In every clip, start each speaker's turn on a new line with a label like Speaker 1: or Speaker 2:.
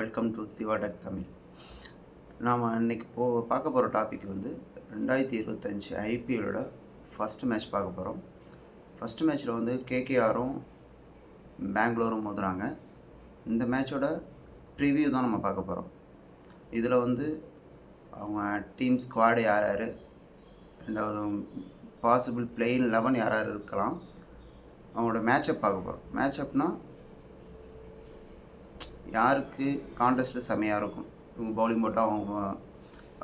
Speaker 1: Welcome to திவாடக் Tamil. நாம் இன்றைக்கி போ பார்க்க போகிற டாபிக் வந்து ரெண்டாயிரத்தி இருபத்தஞ்சி ஐபிஎல்லோட ஃபஸ்ட் மேட்ச் பார்க்க போகிறோம் ஃபஸ்ட் மேட்ச்சில் வந்து கேகேஆரும் பெங்களூரும் மோதுறாங்க இந்த மேட்சோட ப்ரிவியூ தான் நம்ம பார்க்க போகிறோம் இதில் வந்து அவங்க டீம் ஸ்குவாடு யார் யார்? ரெண்டாவது பாசிபிள் பிளெயின் லெவன் யார் யார் இருக்கலாம்? அவங்களோட மேட்சப் பார்க்க போகிறோம் மேட்சப்னால் யாருக்கு கான்டெஸ்ட்டு செமையாக இருக்கும்? இவங்க பவுலிங் போட்டால் அவங்க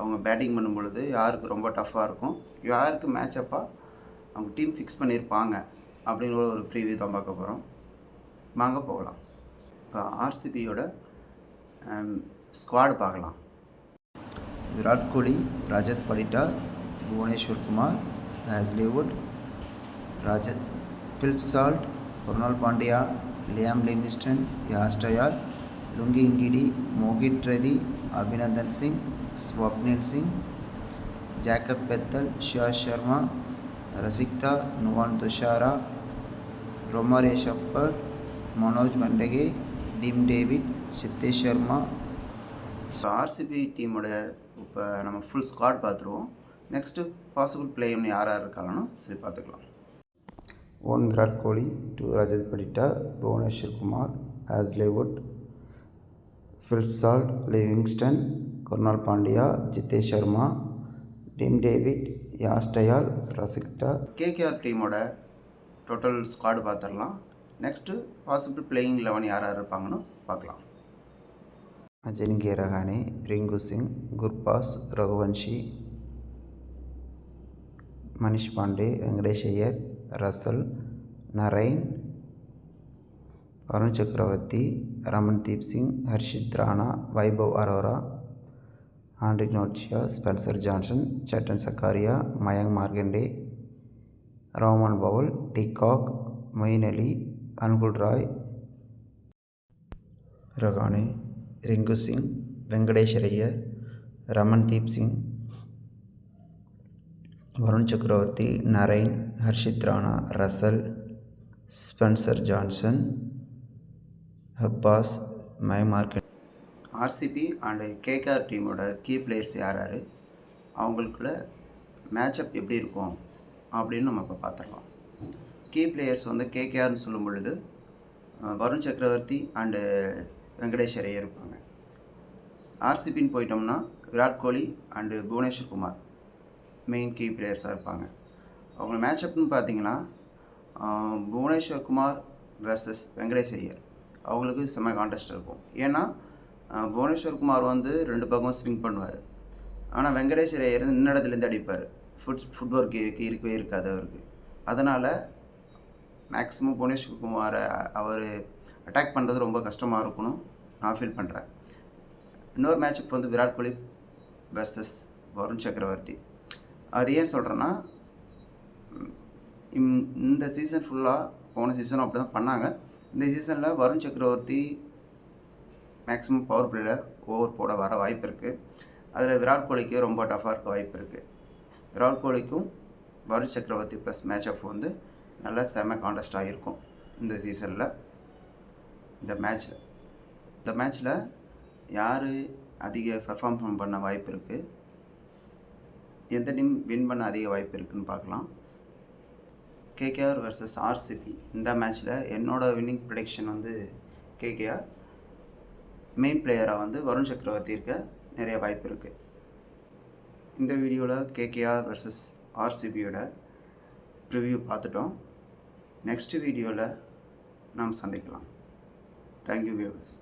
Speaker 1: அவங்க பேட்டிங் பண்ணும் பொழுது யாருக்கு ரொம்ப டஃப்பாக இருக்கும்? யாருக்கு மேட்சப்பாக அவங்க டீம் ஃபிக்ஸ் பண்ணியிருப்பாங்க அப்படிங்கிற ஒரு ப்ரீவியூ தான் பார்க்க போகிறோம் வாங்க போகலாம். இப்போ ஆர்சிபியோட ஸ்குவாடு பார்க்கலாம். Virat Kohli Rajat Patidar Bhuvneshwar Kumar Hazlewood Rajat Phil Salt Krunal Pandya Liam Livingstone Yash Dayal Lungi Ngidi Mohit Rathee Abhinandan Singh Swapnil Singh Jacob Bethell Suyash Sharma Rasikh Dar Nuwan Thushara Romario Shepherd Manoj Bhandage Tim David Jitesh Sharma so RCB டீமோட இப்போ நம்ம full squad பார்த்துருவோம். Next possible பிளேயர்னு யார் யார் இருக்காங்கன்னு சரி பார்த்துக்கலாம். One Virat Kohli two Rajat Patidar Bhuvneshwar Kumar Hazlewood Phil Salt Livingstone Krunal Pandya Jitesh Sharma Tim David Yash Dayal Rasikh Dar KKR டீமோட டோட்டல் ஸ்குவாடு பார்த்துடலாம். நெக்ஸ்ட்டு பாசிபிள் பிளேயிங் லெவன் யார் யார் இருப்பாங்கன்னு பார்க்கலாம். Ajinkya Rahane Rinku Singh Gurbaz Raghuvanshi Manish Pandey Venkatesh Iyer Russell Narine Varun Chakravarthy Ramandeep Singh Harshit Rana Vaibhav Arora Anrich Nortje Spencer Johnson Chetan Sakariya Mayank Markande Rovman Powell de Kock Moeen Ali Anukul Roy Rahane Rinku Singh Venkatesh Iyer Ramandeep Singh Varun Chakravarthy Narine Harshit Rana Russell Spencer Johnson ஹப்பாஸ் my market RCB and KKR டீமோட key players யார் யார்? அவங்களுக்குள்ள matchup எப்படி இருக்கும் அப்படின்னு நம்ம இப்போ பார்த்துடலாம் கீ பிளேயர்ஸ் வந்து கேகேஆர்னு சொல்லும் பொழுது வருண் சக்கரவர்த்தி அண்டு வெங்கடேஷ் ஐயர் இருப்பாங்க. ஆர்சிபின்னு போயிட்டோம்னா Virat Kohli and Bhuvneshwar Kumar main key பிளேயர்ஸாக இருப்பாங்க. அவங்க மேட்சப்னு பார்த்தீங்கன்னா புவனேஸ்வர் குமார் வெர்சஸ் வெங்கடேஷ் ஐயர் அவங்களுக்கு செம்ம கான்டெஸ்ட் இருக்கும். ஏன்னா புவனேஸ்வர் குமார் வந்து ரெண்டு பக்கம் ஸ்விங் பண்ணுவார். ஆனால் வெங்கடேஷ் ஐயர் நின்ன இடத்துலேருந்து அடிப்பார். ஃபுட் ஃபுட் ஒர்க் இருக்கு இருக்கவே இருக்காது அவருக்கு. அதனால் மேக்ஸிமம் புவனேஸ்வர் குமாரை அவர் அட்டாக் பண்ணுறது ரொம்ப கஷ்டமாக இருக்கணும். நான் ஃபீல் பண்ணுறேன் இன்னொரு மேட்சுக்கு வந்து விராட் கோலி வெர்சஸ் வருண் சக்கரவர்த்தி. அது ஏன் சொல்கிறேன்னா இந்த சீசன் ஃபுல்லாக போன சீசனும் அப்படி தான் பண்ணாங்க. இந்த சீசனில் வருண் சக்கரவர்த்தி மேக்ஸிமம் பவர் பிளேயில் ஓவர் போட வர வாய்ப்பு இருக்குது அதில் விராட் கோலிக்கு ரொம்ப டஃப்பாக இருக்க வாய்ப்பு இருக்குது விராட் கோலிக்கும் வருண் சக்கரவர்த்தி ப்ளஸ் மேட்ச் ஆஃப் வந்து நல்ல செம கான்டெஸ்டாக இருக்கும் இந்த சீசனில் இந்த மேட்ச்சில் இந்த மேட்ச்சில் யார் அதிக பெர்ஃபார்ம் பண்ண வாய்ப்பு இருக்குது எந்த டீம் வின் பண்ண அதிக வாய்ப்பு இருக்குன்னு பார்க்கலாம். கேகேஆர் வர்சஸ் ஆர்சிபி இந்த மேட்ச்சில் என்னோடய வின்னிங் ப்ரிடிக்ஷன் வந்து கேகேஆர் மெயின் பிளேயராக வந்து வருண் சக்கரவர்த்தி இருக்க நிறைய வாய்ப்பு இருக்குது இந்த வீடியோவில் கேகேஆர் வர்சஸ் ஆர்சிபியோட ப்ரிவ்யூ பார்த்துட்டோம். நெக்ஸ்ட் வீடியோவில் நாம் சந்திக்கலாம். Thank you viewers